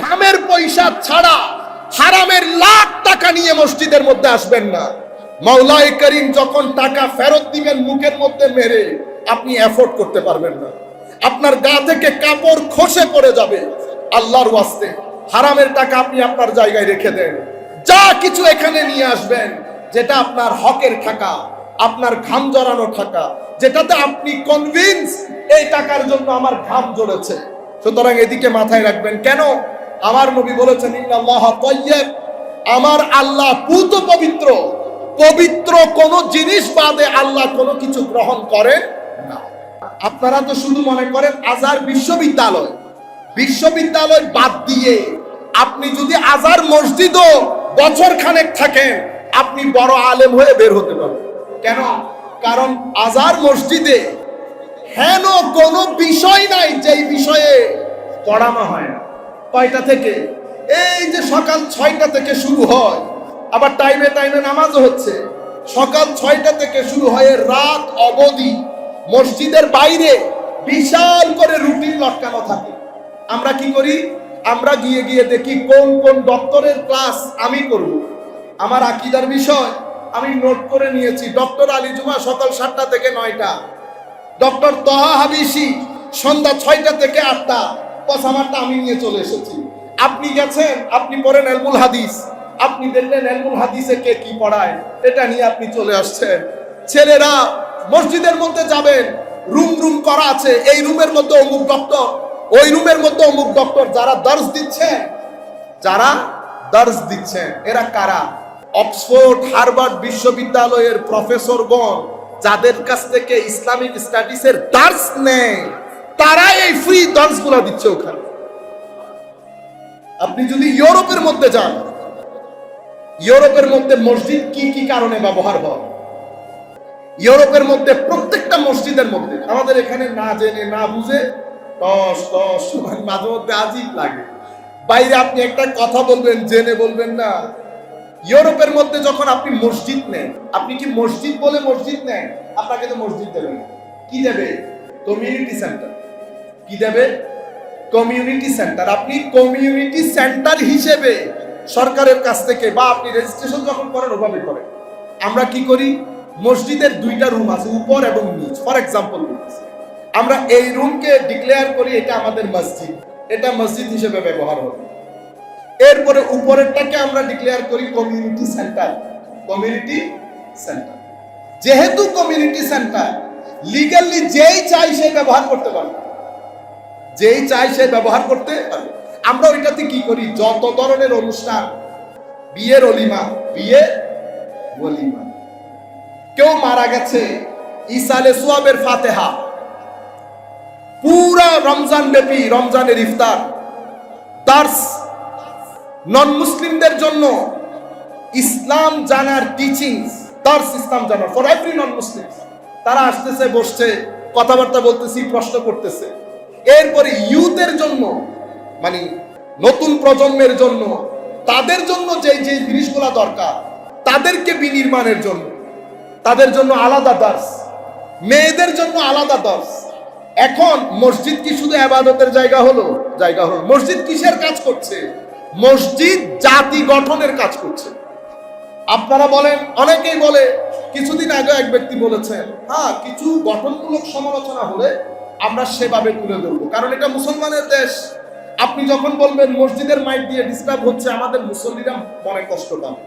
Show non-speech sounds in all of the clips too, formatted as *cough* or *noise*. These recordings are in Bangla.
ঘামের পয়সা ছাড়া হারামের লাখ টাকা নিয়ে মসজিদের মধ্যে আসবেন না। মাওলাই করিম যখন টাকা ফেরত দিবেন মুখের মধ্যে মেরে, আপনি এফোর্ড করতে পারবেন না। আপনার গা থেকে কাপড় খসে পড়ে যাবে। আল্লাহর ওয়াস্তে হারামের টাকা আপনি আপনার জায়গায় রেখে দেন। যা কিছু এখানে নিয়ে আসবেন, যেটা আপনার হকের টাকা আপনার ঘাম জড়ানো টাকা যেটাতে আপনি কনভিন্স এই টাকার জন্য আমার ঘাম জড়েছে সুতরাং এদিকে মাথায় রাখবেন, কেন? আমার নবী বলেছেন আমার আল্লাহ পুত পবিত্র। পবিত্র কোন জিনিস বাদে আল্লাহ কোনো কিছু গ্রহণ করেন আপনারা তো শুধু মনে করেন আজার বিশ্ববিদ্যালয়। বিশ্ববিদ্যালয় বাদ দিয়ে আপনি যদি আজার মসজিদও বছর খানেক থাকেন, আপনি বড় আলেম হয়ে বের হতে পারেন কেন? কারণ আজার মসজিদে হেন কোনো বিষয় নাই যেই বিষয়ে পড়ানো হয় না। কয়টা থেকে? এই যে সকাল ছয়টা থেকে শুরু হয়, আবার টাইমে টাইমে নামাজও হচ্ছে। সকাল ছয়টা থেকে শুরু হয়ে রাত অবধি। মসজিদের বাইরে বিশাল করে রুটিন লটকানো থাকে। আমরা কি করি? আমরা গিয়ে গিয়ে দেখি কোন কোন ডক্টরের ক্লাস আমি করব। আমার আকিদার বিষয়, আমি নোট করে নিয়েছি ডক্টর আলী জুমা সকাল সাতটা থেকে নয়টা। ডক্টর তহা হাবিসি সন্ধ্যা ছয়টা থেকে আটটা। বস আমারটা আমি নিয়ে চলে এসেছি। আপনি গেছেন, আপনি পড়েন এলমুল হাদিস। আপনি দেখলেন এলমুল হাদিসে কে কি পড়ায়, এটা নিয়ে আপনি চলে আসছেন। ছেলেরা মসজিদের মধ্যে যাবেন, রুম রুম করা আছে, এই রুমের মধ্যে অমুক ডক্টর, ওই রুমের মধ্যে অমুক ডক্টর, যারা দর্শ দিচ্ছেন যারা দর্শ দিচ্ছেন এরা কারা? অক্সফোর্ড, হার্ভার্ড বিশ্ববিদ্যালয়ের প্রফেসরগণ, যাদের কাছ থেকে ইসলামিক স্টাডিজের দার্স নেয়। তারা এই ফ্রি দার্সগুলো দিচ্ছে ওখানে। আপনি যদি ইউরোপের মধ্যে যান, ইউরোপের মধ্যে মসজিদ কি কি কারণে ব্যবহার হয়? ইউরোপের মধ্যে প্রত্যেকটা মসজিদের মধ্যে, আমাদের এখানে না জেনে, না বুঝে টস মাঝে মধ্যে আজিব লাগে। বাইরে আপনি একটা কথা বলবেন, জেনে বলবেন না। ইউরোপের মধ্যে যখন আপনি মসজিদ নেন, আপনি কি মসজিদ বলে মসজিদ নেন? আপনাকে তো মসজিদ দেবে না। কি দেবে? কমিউনিটি সেন্টার কি দেবে? কমিউনিটি সেন্টার আপনি কমিউনিটি সেন্টার হিসেবে সরকারের কাছ থেকে বা আপনি রেজিস্ট্রেশন যখন করেন, ওভাবে করেন। আমরা কি করি? মসজিদের দুইটা রুম আছে, উপর এবং নিচ। ফর এক্সাম্পল আমরা এই রুমকে ডিক্লেয়ার করি, এটা আমাদের মসজিদ। এটা মসজিদ হিসেবে ব্যবহার হবে। এরপরে উপরেরটাকে আমরা ডিক্লেয়ার করি কমিউনিটি সেন্টার কমিউনিটি সেন্টার যেহেতু কমিউনিটি সেন্টার লিগালি যেই চাই সে ব্যবহার করতে পারবে। যেই চাই সে ব্যবহার করতে আমরা ওইটাতে কি করি? যত ধরনের অনুষ্ঠান, বিয়ের অলিমা, বিয়ে অলিমা। কেউ মারা গেছে ইসালে সুয়াবের ফাতেহা। পুরা রমজান ব্যাপী রমজানের ইফতার। দার্স নন মুসলিমদের জন্য ইসলাম জানার টিচিং দার্স ইসলাম জানার ফর এভরি নন মুসলিম তারা আসতেছে, বসছে, কথাবার্তা বলতেছি, প্রশ্ন করতেছে। এরপরে ইউথের জন্য মানে নতুন প্রজন্মের জন্য, তাদের জন্য যে যে জিনিসগুলো দরকার, তাদেরকে বিনির্মাণের জন্য, তাদের জন্য আলাদা দাস মেয়েদের জন্য আলাদা দার্স এখন মসজিদ কি শুধু আবাদতের জায়গা হলো? জায়গা হলো মসজিদ কিসের কাজ করছে? মসজিদ জাতি গঠনের কাজ করছে। আপনারা বলেন, অনেকেই বলে, কিছুদিন আগে এক ব্যক্তি বলেছেন হ্যাঁ কিছু গঠনমূলক সমালোচনা হলে আমরা সেভাবে তুলে ধরবো। কারণ এটা মুসলমানের দেশ। আপনি যখন বলবেন মসজিদের মাইক দিয়ে ডিস্টার্ব হচ্ছে, আমাদের মুসল্লিরা মনে কষ্ট পাবে।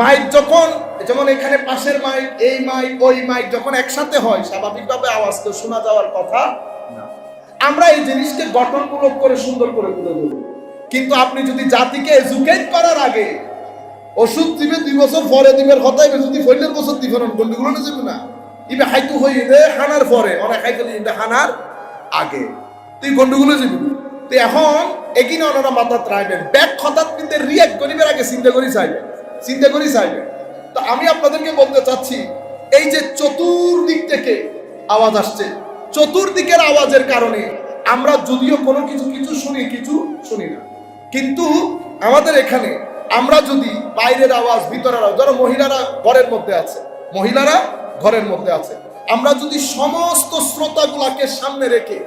মাইক যখন, যেমন এখানে পাশের মাইক, এই মাইক, ওই মাইক যখন একসাথে হয়, স্বাভাবিকভাবে আওয়াজ তো শোনা যাওয়ার কথা আমরা এই জিনিসকে গঠনমূলক করে সুন্দর করে তুলে ধরবো। কিন্তু আপনি যদি জাতিকে এজুকেট করার আগে ওষুধ দিবে, দুই বছর পরে দিবেন হতাই যদি ফইলের বছর দিবেন গন্ডিগুলো যাবে না। ইবে হাইতু দে হানার পরে, অনেক ইবে হানার আগে। তুই গন্ডগুলো এখন মাথা ব্যাক হঠাৎ কিন্তু রিয়াক্ট আগে চিন্তা করি চাইবেন। চিন্তা করি চাইবেন। তো আমি আপনাদেরকে বলতে চাচ্ছি, এই যে চতুর্দিক থেকে আওয়াজ আসছে, চতুর্দিকের আওয়াজের কারণে আমরা যদিও কোনো কিছু কিছু শুনি কিছু শুনি না। কিন্তু আমাদের এখানে আমরা যদি বাইরের আওয়াজ, ভিতরের আওয়াজ, ধরো মহিলারা ঘরের মধ্যে আছে। মহিলারা ঘরের মধ্যে আছে। আমরা যদি সমস্ত শ্রোতাগুলাকে সামনে রেখে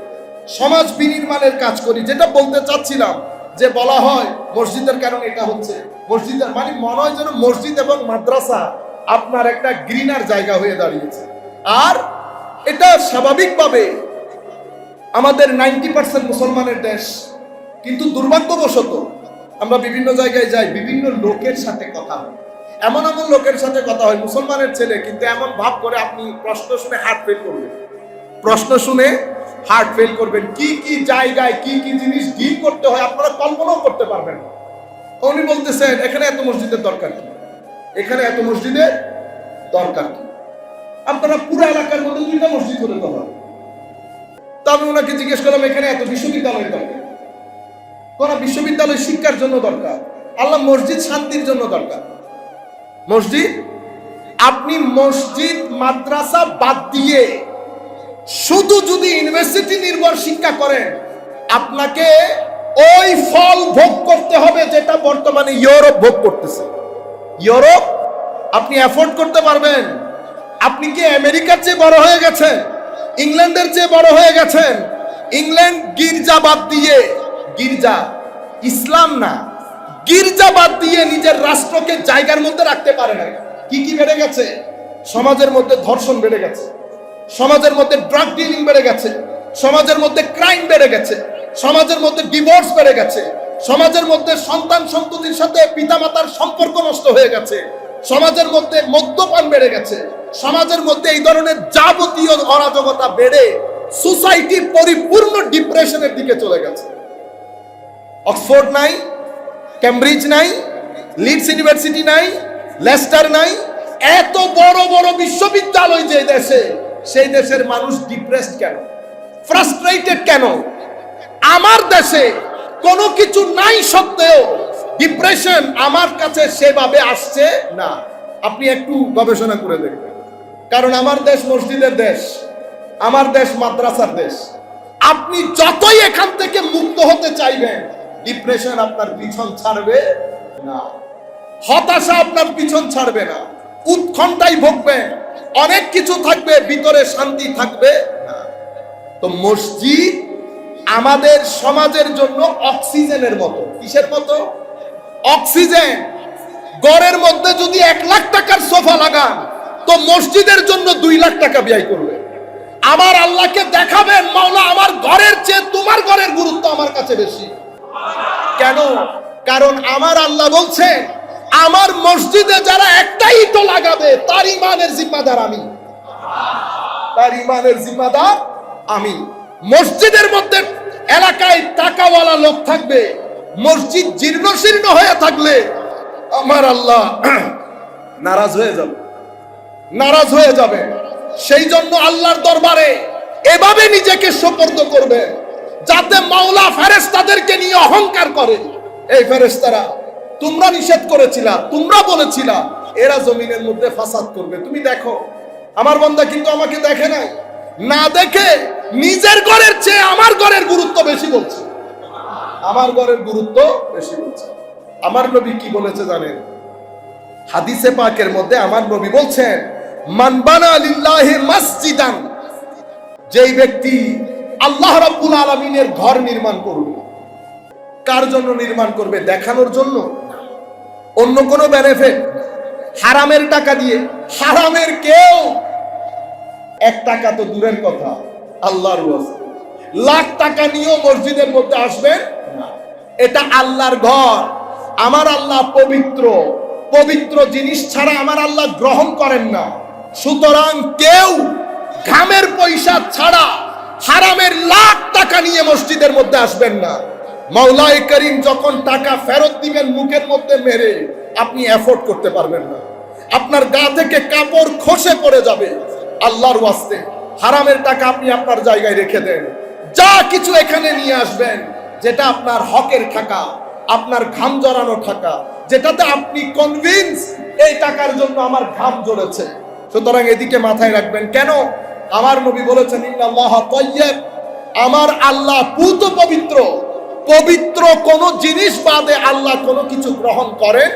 সমাজ বিনির্মাণের কাজ করি, যেটা বলতে চাচ্ছিলাম যে বলা হয় মসজিদের কারণে এটা হচ্ছে। মসজিদের মানে মনে হয় যেন মসজিদ এবং মাদ্রাসা আপনার একটা গ্রিনার জায়গা হয়ে দাঁড়িয়েছে। আর এটা স্বাভাবিকভাবে আমাদের নাইনটি পার্সেন্ট মুসলমানের দেশ, কিন্তু দুর্ভাগ্যবশত আমরা বিভিন্ন জায়গায় যাই, বিভিন্ন লোকের সাথে কথা হয়। এমন এমন লোকের সাথে কথা হয়, মুসলমানের ছেলে, কিন্তু এমন ভাব করে আপনি প্রশ্ন শুনে হার্ট ফেল করবেন। প্রশ্ন শুনে হার্ট ফেল করবেন। কি কি জায়গায় কি কি জিনিস ডিল করতে হয় আপনারা কল্পনাও করতে পারবেন না। উনি বলতেছেন, এখানে এত মসজিদের দরকার কি? এখানে এত মসজিদের দরকার কি? আপনারা পুরো এলাকার মধ্যে দুইটা মসজিদ করে তো হবে তো আমি ওনাকে জিজ্ঞেস করলাম, এখানে এত বিশ্ববিদ্যালয় দরকার কোন বিশ্ববিদ্যালয় শিক্ষার জন্য দরকার। আল্লাহ মসজিদ শান্তির জন্য দরকার। মসজিদ? আপনি মসজিদ, মাদ্রাসা বাদ দিয়ে শুধু যদি ইউনিভার্সিটি নির্ভর শিক্ষা করেন, আপনাকে ওই ফল ভোগ করতে হবে যেটা বর্তমানে ইউরোপ ভোগ করতেছে। ইউরোপ? আপনি অ্যাফোর্ড করতে পারবেন। আপনি কি আমেরিকার চেয়ে বড় হয়ে গেছেন? ইংল্যান্ডের চেয়ে বড় হয়ে গেছেন? ইংল্যান্ড গির্জা বাদ দিয়ে, গির্জা ইসলাম না। গির্জা বাদ দিয়ে নিজের রাষ্ট্রকে জায়গার মধ্যে রাখতে পারে না কি কি বেড়ে গেছে? সমাজের মধ্যে ধর্ষণ বেড়ে গেছে। সমাজের মধ্যে ড্রাগ ডিলিং বেড়ে গেছে। সমাজের মধ্যে ক্রাইম বেড়ে গেছে। সমাজের মধ্যে ডিভোর্স বেড়ে গেছে। সমাজের মধ্যে সন্তান সন্ততির সাথে পিতামাতার সম্পর্ক নষ্ট হয়ে গেছে। সমাজের মধ্যে মদ্যপান বেড়ে গেছে। সমাজের মধ্যে এই ধরনের যাবতীয় অরাজকতা বেড়ে সোসাইটি পরিপূর্ণ ডিপ্রেশনের দিকে চলে গেছে। অক্সফোর্ড নাই ক্যামব্রিজ নাই, লিডস ইউনিভার্সিটি নাই, লেস্টার নাই, এত বড় বড় বিশ্ববিদ্যালয় যে দেশে, সেই দেশের মানুষ ডিপ্রেসড কেন? ফ্রাস্ট্রেটেড কেন? আমার দেশে কোনো কিছু নাই সত্ত্বেও ডিপ্রেশন আমার কাছে সেভাবে আসছে না। আপনি একটু গবেষণা করে দেখবেন। কারণ আমার দেশ মসজিদের দেশ, আমার দেশ মাদ্রাসার দেশ। আপনি যতই এখান থেকে মুক্ত হতে চাইবেন ডিপ্রেশন আপনার পিছন ছাড়বে না। হতাশা আপনার পিছন ছাড়বে না। উৎকণ্ঠাই ভুগবেন অনেক কিছু থাকবে, ভিতরে শান্তি থাকবে তো মসজিদ আমাদের সমাজের জন্য অক্সিজেনের মতো। কিসের মতো? অক্সিজেন। গড়ের মধ্যে যদি এক লাখ টাকার সোফা লাগান, তো মসজিদের জন্য দুই লাখ টাকা ব্যয় করবে। আমার আল্লাহকে দেখাবেন, মাওলা, আমার ঘরের চেয়ে তোমার ঘরের গুরুত্ব আমার কাছে বেশি। কেন? কারণ আমার আল্লাহ বলছে, আমার মসজিদে যারা একটাই ইটো লাগাবে, তার ইমানের জিম্মাদার আমি। তার ইমানের জিম্মাদার আমি। মসজিদের মধ্যে এলাকায় টাকাওয়ালা লোক থাকবে, মসজিদ জীর্ণ শীর্ণ হয়ে থাকলে আমার আল্লাহ *clears throat* নারাজ হয়ে যাবে। নারাজ হয়ে যাবে। সেই জন্য আল্লাহর দরবারে এভাবে নিজেকে সোপর্দ করবে। যাতে মাওলা ফেরেস্তাদেরকে নিয়ে অহংকার করে। এই ফেরেস্তারা তোমরা নিষেধ করেছিলা, তোমরা বলেছিলা, এরা জমিনের মধ্যে ফাসাদ করবে। তুমি দেখো, আমার বন্ধা কিন্তু আমাকে দেখে নাই। না দেখে নিজের ঘরের চেয়ে আমার ঘরের গুরুত্ব বেশি বলছে। আমার ঘরের গুরুত্ব বেশি বলছে। আমার নবী কি বলেছে জানেন? হাদিসে পাকের মধ্যে আমার নবী বলছেন মানবানা লিল্লাহি মাসজিদান। যেই ব্যক্তি আল্লাহ রাব্বুল আলামিনের ঘর নির্মাণ করবে। কার জন্য নির্মাণ করবে দেখানোর জন্য? অন্য কোনো বেনিফিট হারামের টাকা দিয়ে। হারামের কেউ? এক টাকা তো দূরের কথা, আল্লাহর লাখ টাকা নিয়েও মসজিদের মধ্যে আসবেন এটা আল্লাহর ঘর। আমার আল্লাহ পবিত্র। পবিত্র জিনিস ছাড়া আমার আল্লাহ গ্রহণ করেন না। সুতরাং কেউ ঘামের পয়সা ছাড়া হারামের লাখ টাকা নিয়ে মসজিদের মধ্যে আসবেন না। মাওলাই করিম যখন টাকা ফেরত দিবেন মুখের মধ্যে মেরে, আপনি অ্যাফোর্ড করতে পারবেন না। আপনার গা থেকে কাপড় খসে পড়ে যাবে আল্লাহর ওয়াস্তে। হারামের টাকা আপনি আপনার জায়গায় রেখে দেন। যা কিছু এখানে নিয়ে আসবেন, যেটা আপনার হকের টাকা আপনার ঘাম জড়ানো টাকা যেটাতে আপনি কনভিন্স এই টাকার জন্য আমার ঘাম জ্বলেছে। সুতরাং এদিকে মাথায় রাখবেন, কেন? আমার নবী বলেছেন আমার আল্লাহ পুত পবিত্র। পবিত্র কোন জিনিস বাদে আল্লাহ কোনো কিছু গ্রহণ করেন